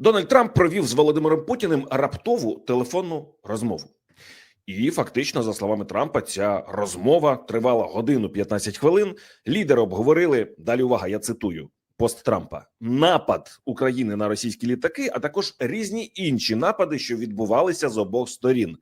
Дональд Трамп провів з Володимиром Путіним раптову телефонну розмову. І фактично, за словами Трампа, ця розмова тривала годину 15 хвилин. Лідери обговорили далі. Увага, я цитую пост Трампа: напад України на російські літаки, а також різні інші напади, що відбувалися з обох сторін.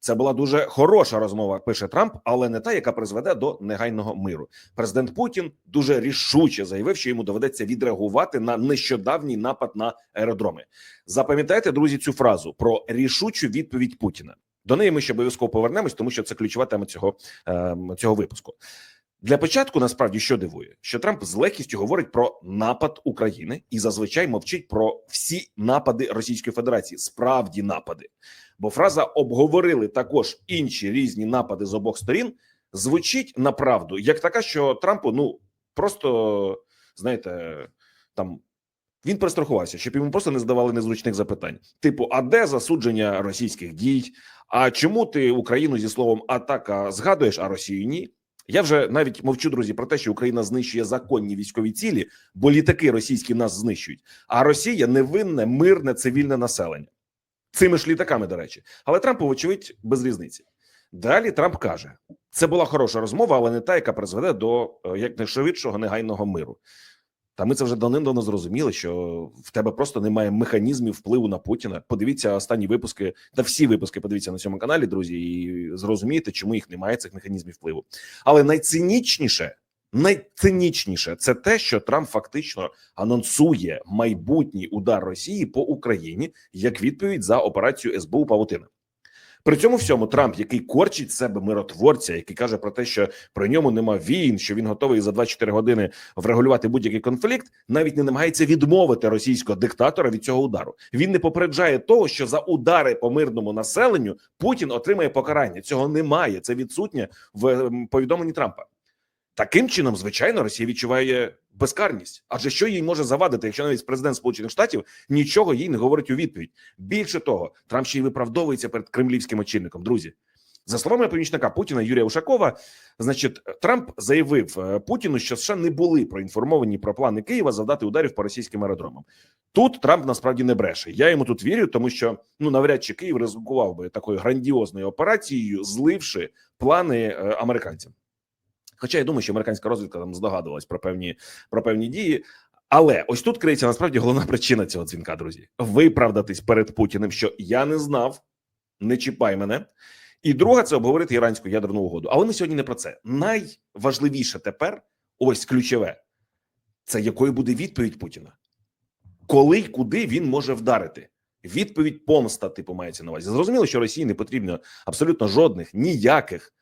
Це була дуже хороша розмова, пише Трамп, але не та, яка призведе до негайного миру. Президент Путін дуже рішуче заявив, що йому доведеться відреагувати на нещодавній напад на аеродроми. Запам'ятайте, друзі, цю фразу про рішучу відповідь Путіна. До неї ми ще обов'язково повернемось, тому що це ключова тема цього, е, цього випуску. Для початку насправді що дивує, що Трамп з легкістю говорить про напад України і зазвичай мовчить про всі напади Російської Федерації, справді напади. Бо фраза обговорили також інші різні напади з обох сторін звучить на правду, як така, що Трампу ну просто знаєте, там він перестрахувався, щоб йому просто не задавали незручних запитань. Типу, а де засудження російських дій? А чому ти Україну зі словом атака згадуєш, а Росію ні? Я вже навіть мовчу, друзі, про те, що Україна знищує законні військові цілі, бо літаки російські нас знищують, а Росія невинне, мирне цивільне населення цими ж літаками. До речі, але Трампу, вочевидь, без різниці. Далі Трамп каже: це була хороша розмова, але не та, яка призведе до е, якнайшвидшого негайного миру. Та ми це вже давним-давно зрозуміли, що в тебе просто немає механізмів впливу на Путіна. Подивіться останні випуски та всі випуски. Подивіться на цьому каналі, друзі, і зрозумієте, чому їх немає цих механізмів впливу. Але найцинічніше, найцинічніше це те, що Трамп фактично анонсує майбутній удар Росії по Україні як відповідь за операцію СБУ Павутина. При цьому всьому Трамп, який корчить себе миротворця, який каже про те, що при ньому нема війн, що він готовий за 24 години врегулювати будь-який конфлікт, навіть не намагається відмовити російського диктатора від цього удару. Він не попереджає того, що за удари по мирному населенню Путін отримає покарання. Цього немає. Це відсутнє в ем, повідомленні Трампа. Таким чином, звичайно, Росія відчуває безкарність. Адже що їй може завадити, якщо навіть президент Сполучених Штатів нічого їй не говорить у відповідь. Більше того, Трамп ще й виправдовується перед кремлівським очільником. Друзі, за словами помічника Путіна Юрія Ушакова, значить, Трамп заявив е, Путіну, що США не були проінформовані про плани Києва завдати ударів по російським аеродромам. Тут Трамп насправді не бреше. Я йому тут вірю, тому що ну навряд чи Київ ризикував би такою грандіозною операцією, зливши плани е, американцям. Хоча я думаю, що американська розвідка там здогадувалась про певні про певні дії. Але ось тут криється насправді головна причина цього дзвінка, друзі. Виправдатись перед Путіним, що я не знав, не чіпай мене. І друга це обговорити іранську ядерну угоду. Але ми сьогодні не про це. Найважливіше тепер, ось ключове, це якою буде відповідь Путіна, коли й куди він може вдарити. Відповідь помста, типу, мається на увазі. Зрозуміло, що Росії не потрібно абсолютно жодних ніяких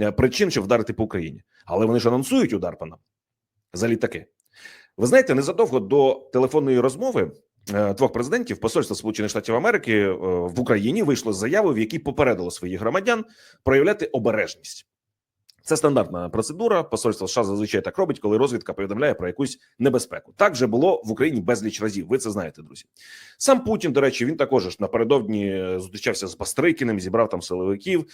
е, причин, щоб вдарити по Україні. Але вони ж анонсують удар по нам за літаки. Ви знаєте, незадовго до телефонної розмови е, двох президентів посольства Сполучених Штатів Америки е, в Україні вийшло з заявою, в якій попередило своїх громадян проявляти обережність. Це стандартна процедура. Посольство США зазвичай так робить, коли розвідка повідомляє про якусь небезпеку. Так же було в Україні безліч разів. Ви це знаєте, друзі. Сам Путін, до речі, він також ж напередодні зустрічався з Бастрикіним, зібрав там силовиків.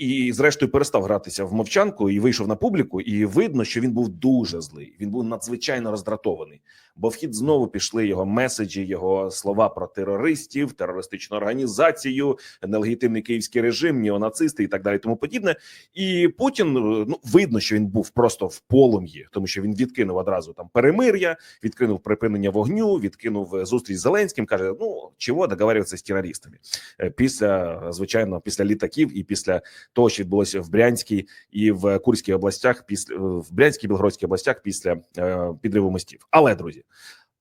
Е, і, зрештою, перестав гратися в мовчанку і вийшов на публіку. І видно, що він був дуже злий. Він був надзвичайно роздратований. Бо в хід знову пішли його меседжі, його слова про терористів, терористичну організацію, нелегітимний київський режим, неонацисти і так далі. Тому подібне. І Путін ну видно, що він був просто в полум'ї, тому що він відкинув одразу там перемир'я, відкинув припинення вогню, відкинув зустріч з Зеленським. каже: Ну чого договарюватися з терористами Е, після звичайно, після літаків і після того, що відбулося в Брянській і в Курській областях, після в Брянській Білгородській областях після е, підриву мостів. Але друзі,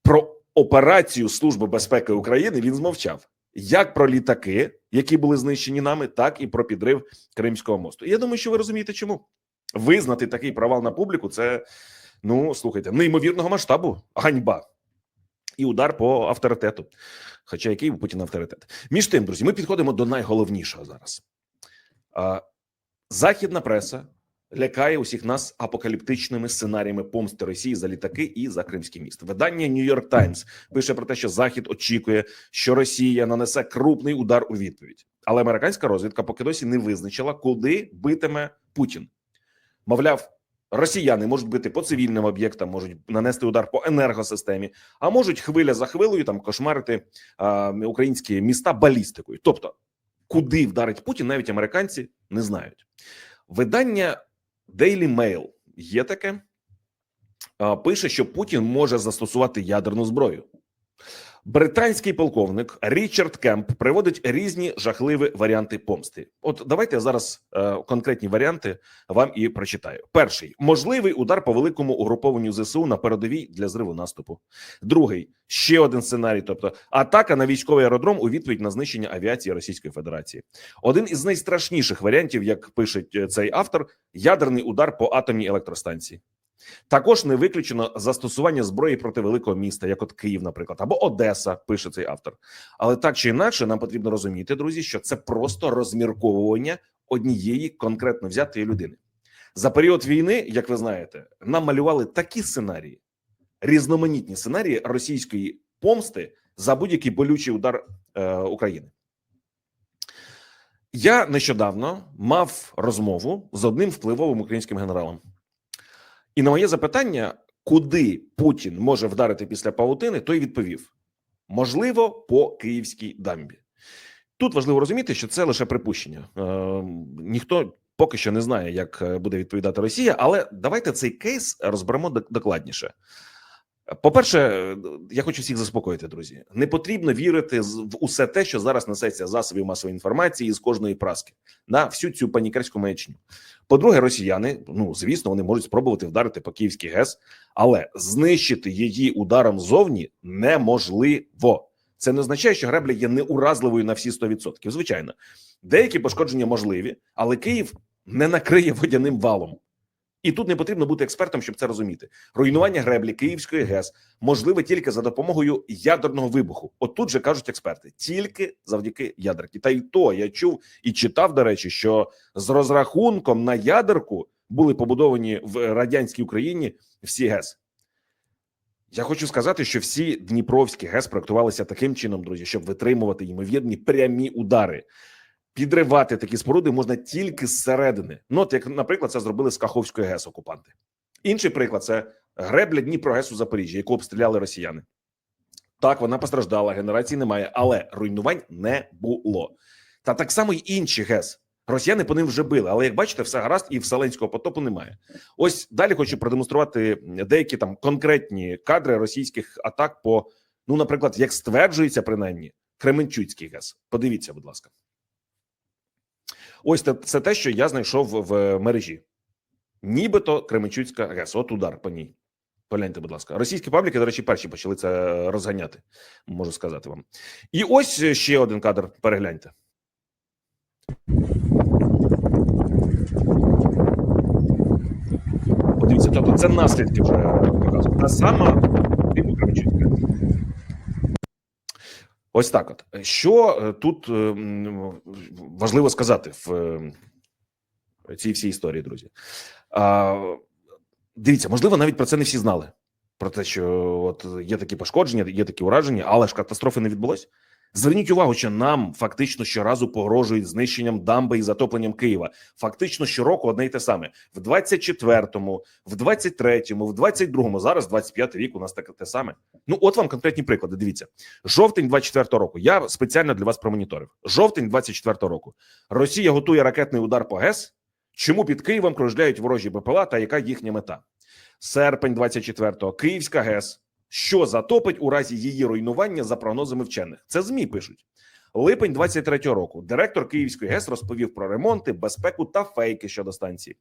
про операцію Служби безпеки України він змовчав. Як про літаки, які були знищені нами, так і про підрив Кримського мосту. І я думаю, що ви розумієте, чому визнати такий провал на публіку це ну слухайте неймовірного масштабу ганьба і удар по авторитету. Хоча який у Путіна авторитет. Між тим, друзі, ми підходимо до найголовнішого зараз. Західна преса лякає усіх нас апокаліптичними сценаріями помсти Росії за літаки і за Кримський міст. Видання Нью-Йорк Таймс пише про те, що Захід очікує, що Росія нанесе крупний удар у відповідь, але американська розвідка поки досі не визначила, куди битиме Путін. Мовляв, Росіяни можуть бити по цивільним об'єктам, можуть нанести удар по енергосистемі, а можуть хвиля за хвилею там кошмарити а, українські міста балістикою. Тобто, куди вдарить Путін, навіть американці не знають. Видання Daily Mail є таке, пише, що Путін може застосувати ядерну зброю. Британський полковник Річард Кемп приводить різні жахливі варіанти помсти. От давайте я зараз е, конкретні варіанти вам і прочитаю. Перший можливий удар по великому угрупованню ЗСУ на передовій для зриву наступу. Другий ще один сценарій, тобто атака на військовий аеродром у відповідь на знищення авіації Російської Федерації. Один із найстрашніших варіантів, як пише е, цей автор, ядерний удар по атомній електростанції. Також не виключено застосування зброї проти великого міста, як от Київ, наприклад, або Одеса, пише цей автор. Але так чи інакше, нам потрібно розуміти, друзі, що це просто розмірковування однієї конкретно взятої людини. За період війни, як ви знаєте, нам малювали такі сценарії, різноманітні сценарії російської помсти за будь-який болючий удар е, України. Я нещодавно мав розмову з одним впливовим українським генералом. І на моє запитання, куди Путін може вдарити після павутини, той відповів: можливо, по київській дамбі. Тут важливо розуміти, що це лише припущення. Е, ніхто поки що не знає, як е, буде відповідати Росія, але давайте цей кейс розберемо докладніше. По-перше, я хочу всіх заспокоїти, друзі. Не потрібно вірити в усе те, що зараз несеться засобів масової інформації з кожної праски на всю цю панікерську маячню. По-друге, росіяни, ну звісно, вони можуть спробувати вдарити по Київській ГЕС, але знищити її ударом зовні неможливо. Це не означає, що гребля є неуразливою на всі 100%. Звичайно, деякі пошкодження можливі, але Київ не накриє водяним валом. І тут не потрібно бути експертом, щоб це розуміти. Руйнування греблі Київської ГЕС можливе тільки за допомогою ядерного вибуху. От тут же кажуть експерти, тільки завдяки ядерці. Та й то я чув і читав, до речі, що з розрахунком на ядерку були побудовані в радянській Україні всі ГЕС. Я хочу сказати, що всі Дніпровські ГЕС проектувалися таким чином, друзі, щоб витримувати ймовірні прямі удари. Підривати такі споруди можна тільки зсередини. Ну, от як, наприклад, це зробили з Каховської ГЕС окупанти. Інший приклад це гребля Дніпрогес у Запоріжжі, яку обстріляли росіяни. Так, вона постраждала, генерації немає, але руйнувань не було. Та так само й інші ГЕС. Росіяни по ним вже били, але як бачите, все гаразд, і Вселенського потопу немає. Ось далі хочу продемонструвати деякі там конкретні кадри російських атак по, ну, наприклад, як стверджується, принаймні, Кременчуцький ГЕС. Подивіться, будь ласка. Ось це, те, що я знайшов в мережі. Нібито Кременчуцька ГЕС. От удар по ній. Погляньте, будь ласка. Російські пабліки, до речі, перші почали це розганяти, можу сказати вам. І ось ще один кадр. Перегляньте. Подивіться, тобто це наслідки вже показують. Та сама типу Кременчуцька. Ось так. От що е, тут е, важливо сказати в е, цій всій історії, друзі. Дивіться, можливо, навіть про це не всі знали. Про те, що от є такі пошкодження, є такі ураження, але ж катастрофи не відбулось. Зверніть увагу, що нам фактично щоразу погрожують знищенням дамби і затопленням Києва. Фактично щороку одне й те саме в 24-му, в 23-му, в 22-му, зараз 25 рік. У нас таке те саме. Ну, от вам конкретні приклади. Дивіться, жовтень 24-го року. Я спеціально для вас промоніторив. Жовтень 24-го року. Росія готує ракетний удар по ГЕС. Чому під Києвом кружляють ворожі БПЛА та яка їхня мета? Серпень 24-го. Київська ГЕС. Що затопить у разі її руйнування за прогнозами вчених? Це змі пишуть. Липень 23-го року. Директор Київської ГЕС розповів про ремонти, безпеку та фейки щодо станції.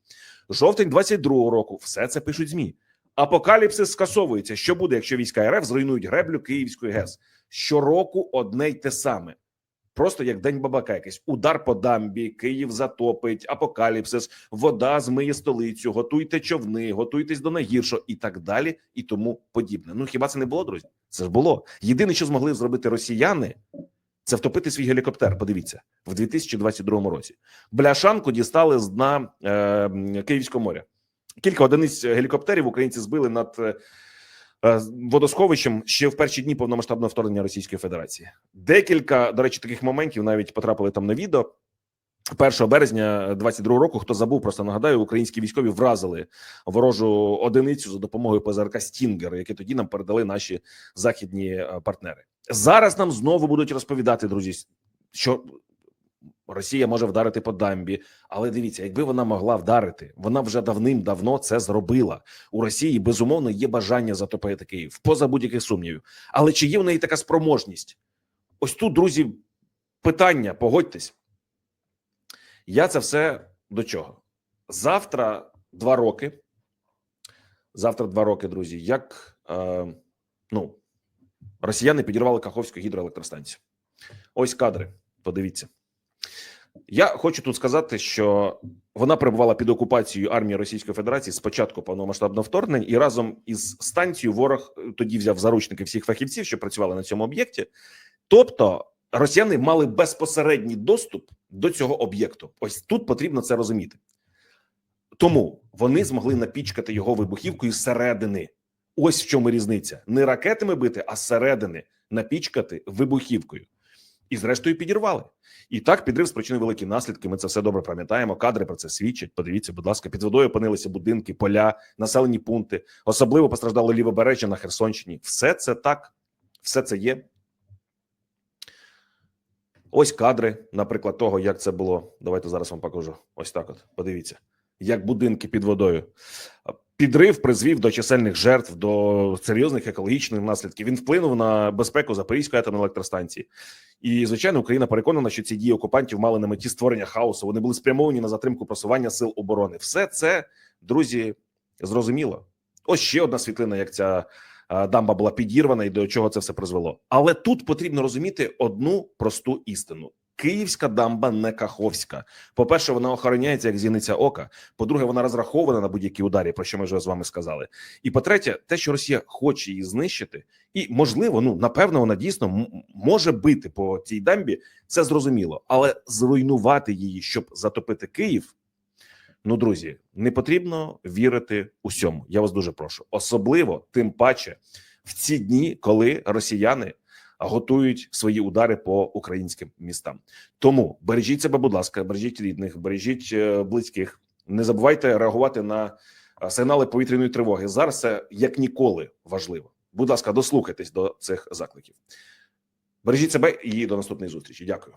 Жовтень 22-го року. Все це пишуть змі. Апокаліпсис скасовується. Що буде, якщо війська РФ зруйнують греблю Київської ГЕС? Щороку одне й те саме. Просто як день бабака, якийсь удар по дамбі, Київ затопить, апокаліпсис, вода змиє столицю, готуйте човни, готуйтесь до найгіршого і так далі, і тому подібне. Ну хіба це не було, друзі? Це ж було. Єдине, що змогли зробити росіяни, це втопити свій гелікоптер. Подивіться, в 2022 році. Бляшанку дістали з дна е, Київського моря. Кілька одиниць гелікоптерів українці збили над е, водосховищем ще в перші дні повномасштабного вторгнення Російської Федерації. Декілька, до речі, таких моментів навіть потрапили там на відео. 1 березня 22 року. Хто забув, просто нагадаю, українські військові вразили ворожу одиницю за допомогою ПЗРК Стінгер, які тоді нам передали наші західні е, партнери. Зараз нам знову будуть розповідати, друзі, що Росія може вдарити по дамбі, але дивіться, якби вона могла вдарити, вона вже давним-давно це зробила. У Росії безумовно є бажання затопити Київ поза будь-яких сумнівів. Але чи є в неї така спроможність? Ось тут, друзі, питання. Погодьтесь. Я це все до чого? Завтра два роки. Завтра два роки, друзі. Як е, ну, росіяни підірвали Каховську гідроелектростанцію. Ось кадри. Подивіться. Я хочу тут сказати, що вона перебувала під окупацією армії Російської Федерації з початку повномасштабного вторгнення, і разом із станцією ворог е, тоді взяв заручники всіх фахівців, що працювали на цьому об'єкті. Тобто росіяни мали безпосередній доступ до цього об'єкту. Ось тут потрібно це розуміти. Тому вони змогли напічкати його вибухівкою зсередини. Ось в чому різниця: не ракетами бити, а зсередини напічкати вибухівкою. І, зрештою, підірвали. І так підрив спричинив великі наслідки. Ми це все добре пам'ятаємо. Кадри про це свідчать. Подивіться, будь ласка, під водою опинилися будинки, поля, населені пункти. Особливо постраждало лівобережжя на Херсонщині. Все це так, все це є. Ось кадри, наприклад, того, як це було. Давайте зараз вам покажу. Ось так. От подивіться, як будинки під водою. Підрив призвів до чисельних жертв, до серйозних екологічних наслідків. Він вплинув на безпеку Запорізької атомної електростанції. І звичайно, Україна переконана, що ці дії окупантів мали на меті створення хаосу. Вони були спрямовані на затримку просування сил оборони. Все це, друзі, зрозуміло. Ось ще одна світлина, як ця дамба була підірвана і до чого це все призвело. Але тут потрібно розуміти одну просту істину: Київська дамба не Каховська. По перше, вона охороняється як зіниця ока. По-друге, вона розрахована на будь-які ударі, про що ми вже з вами сказали. І по третє, те, що Росія хоче її знищити, і можливо, ну напевно, вона дійсно може бити по цій дамбі. Це зрозуміло, але зруйнувати її, щоб затопити Київ. Ну, друзі, не потрібно вірити усьому. Я вас дуже прошу, особливо тим паче в ці дні, коли росіяни готують свої удари по українським містам. Тому бережіть себе, будь ласка, бережіть рідних, бережіть е, близьких. Не забувайте реагувати на е, сигнали повітряної тривоги. Зараз це як ніколи важливо. Будь ласка, дослухайтесь до цих закликів. Бережіть себе і до наступної зустрічі. Дякую.